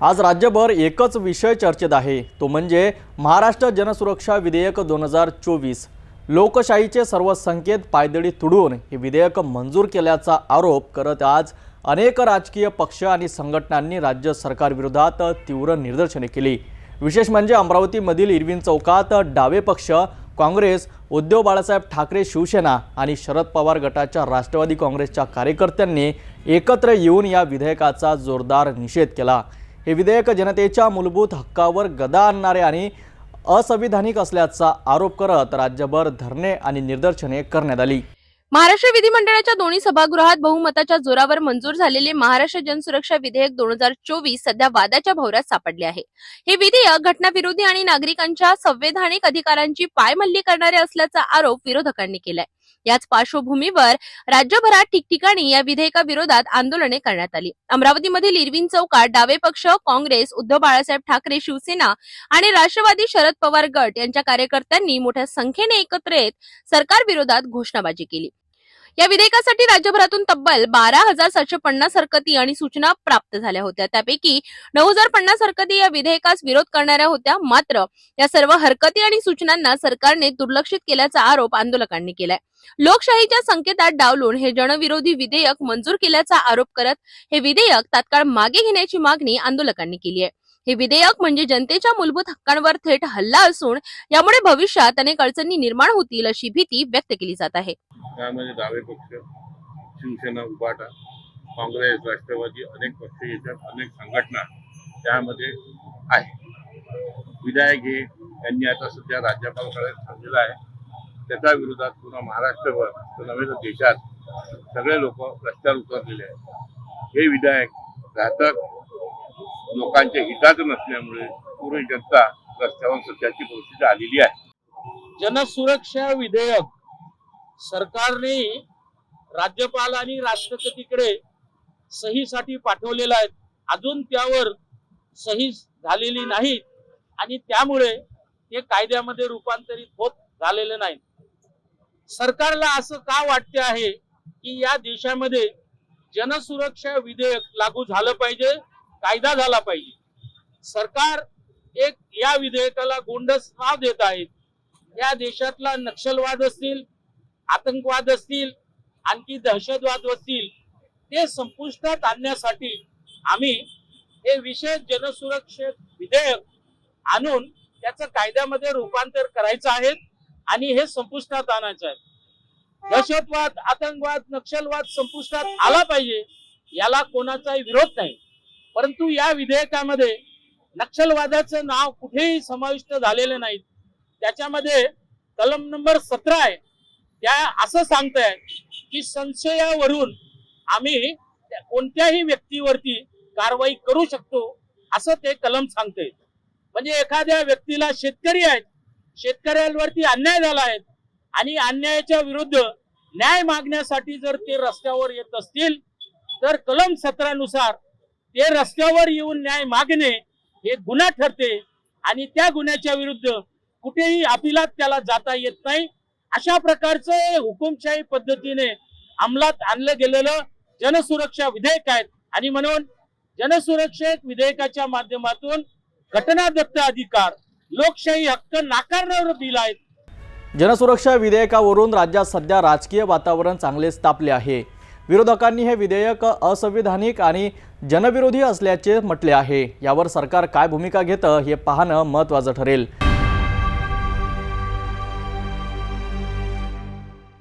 आज राज्यभर एकच विषय चर्चेत आहे. तो म्हणजे महाराष्ट्र जनसुरक्षा विधेयक दोन हजार चोवीस. लोकशाहीचे सर्व संकेत पायदळी तुडून हे विधेयक मंजूर केल्याचा आरोप करत आज अनेक राजकीय पक्ष आणि संघटनांनी राज्य सरकारविरोधात तीव्र निदर्शने केली. विशेष म्हणजे अमरावतीमधील इरविन चौकात डावे पक्ष काँग्रेस उद्धव बाळासाहेब ठाकरे शिवसेना आणि शरद पवार गटाच्या राष्ट्रवादी काँग्रेसच्या कार्यकर्त्यांनी एकत्र येऊन या विधेयकाचा जोरदार निषेध केला. हे विधेयक जनतेच्या मूलभूत हक्कावर गदा आणणारे आणि असंविधानिक असल्याचा आरोप करत राज्यभर धरणे आणि निदर्शने करण्यात आली. महाराष्ट्र विधिमंडळाच्या दोन्ही सभागृहात बहुमताच्या जोरावर मंजूर झालेले महाराष्ट्र जनसुरक्षा विधेयक दोन हजार चोवीस सध्या वादाच्या भोवऱ्यात सापडले आहे. हे विधेयक घटनाविरोधी आणि नागरिकांच्या संवैधानिक अधिकारांची पायमल्ली करणारे असल्याचा आरोप विरोधकांनी केलाय. याच पार्श्वभूमीवर राज्यभरात ठिकठिकाणी या विधेयकाविरोधात आंदोलने करण्यात आली. अमरावतीमधील इरविन चौकात डावे पक्ष काँग्रेस उद्धव बाळासाहेब ठाकरे शिवसेना आणि राष्ट्रवादी शरद पवार गट यांच्या कार्यकर्त्यांनी मोठ्या संख्येने एकत्र येत सरकारविरोधात घोषणाबाजी केली. या विधेयकासाठी राज्यभरातून तब्बल बारा हजार सातशे पन्नास हरकती आणि सूचना प्राप्त झाल्या होत्या. त्यापैकी नऊ हजार पन्नास हरकती या विधेयकास विरोध करणाऱ्या होत्या. मात्र या सर्व हरकती आणि सूचनांना सरकारने दुर्लक्षित केल्याचा आरोप आंदोलकांनी केलाय. लोकशाहीच्या संकेतात डावलून हे जनविरोधी विधेयक मंजूर केल्याचा आरोप करत हे विधेयक तात्काळ मागे घेण्याची मागणी आंदोलकांनी केली आहे. हे विधेयक म्हणजे जनतेच्या मूलभूत हक्कांवर थेट हल्ला असून यामुळे भविष्यात अनेक अडचणी निर्माण होतील अशी भीती व्यक्त केली जात आहे. त्यामध्ये डावे पक्ष शिवसेना उभाटा काँग्रेस राष्ट्रवादी अनेक पक्ष येतात अनेक संघटना त्यामध्ये आहे विधायक हे यांनी आता सध्या राज्यपालकडे थांबलेलं आहे. त्याच्या विरोधात पुन्हा महाराष्ट्रभर तर नव्हे तर देशात सगळे लोक रस्त्यावर उतरलेले आहेत. हे विधायक घातक लोकांच्या हिताचं नसल्यामुळे पूर्ण जनता रस्त्यावर सध्याची परिस्थिती आलेली आहे. जनसुरक्षा विधेयक सरकारने राज्यपाल आणि राष्ट्रपतीकडे सहीसाठी पाठवलेलं आहे. अजून त्यावर सही झालेली नाही आणि त्यामुळे ते कायद्यामध्ये रूपांतरित होत झालेले नाही. सरकारला असं का वाटते आहे की या देशामध्ये जनसुरक्षा विधेयक लागू झालं पाहिजे? कायदा झाला पाहिजे. सरकार एक या विधेयकाला गोंडस नाव देत आहेत या देशातला नक्षलवाद असतील आतंकवाद असतील आणखी दहशतवाद असतील ते संपुष्टात आणण्यासाठी आम्ही हे विशेष जनसुरक्षित विधेयक आणून त्याचं कायद्यामध्ये रूपांतर करायचं आहे आणि हे संपुष्टात आणायचं आहे. दहशतवाद आतंकवाद नक्षलवाद संपुष्टात आला पाहिजे याला कोणाचाही विरोध नाही. परंतु या विधेयकामध्ये नक्षलवादाचं नाव कुठेही समाविष्ट झालेलं नाही. त्याच्यामध्ये कलम नंबर सतरा आहे. त्या असं सांगताय की संशयावरून आम्ही कोणत्याही व्यक्तीवरती कारवाई करू शकतो असं ते कलम सांगते म्हणजे एखाद्या व्यक्तीला शेतकरी आहेत शेतकऱ्यांवरती अन्याय झाला आहे आणि अन्यायाच्या विरुद्ध न्याय मागण्यासाठी जर ते रस्त्यावर येत असतील तर कलम सतरानुसार ते रस्त्यावर येऊन न्याय मागणे हे गुन्हा ठरते आणि त्या गुन्ह्याच्या विरुद्ध कुठेही अपिलात त्याला जाता येत नाही. अशा प्रकारचं हुकुमशाही पद्धतीने अंमलात आणलं गेलेलं जनसुरक्षा विधेयक आहे आणि म्हणून जनसुरक्षेत विधेयकाच्या माध्यमातून घटनादत्त अधिकार लोकशाही हक्क नाकारणारं बिल आहे जनसुरक्षा विधेयकावरून राज्यात सध्या राजकीय वातावरण चांगलेच तापले आहे. विरोधकांनी हे विधेयक असंविधानिक आणि जनविरोधी असल्याचे म्हटले आहे. यावर सरकार काय भूमिका घेतं हे पाहणं महत्त्वाचं ठरेल.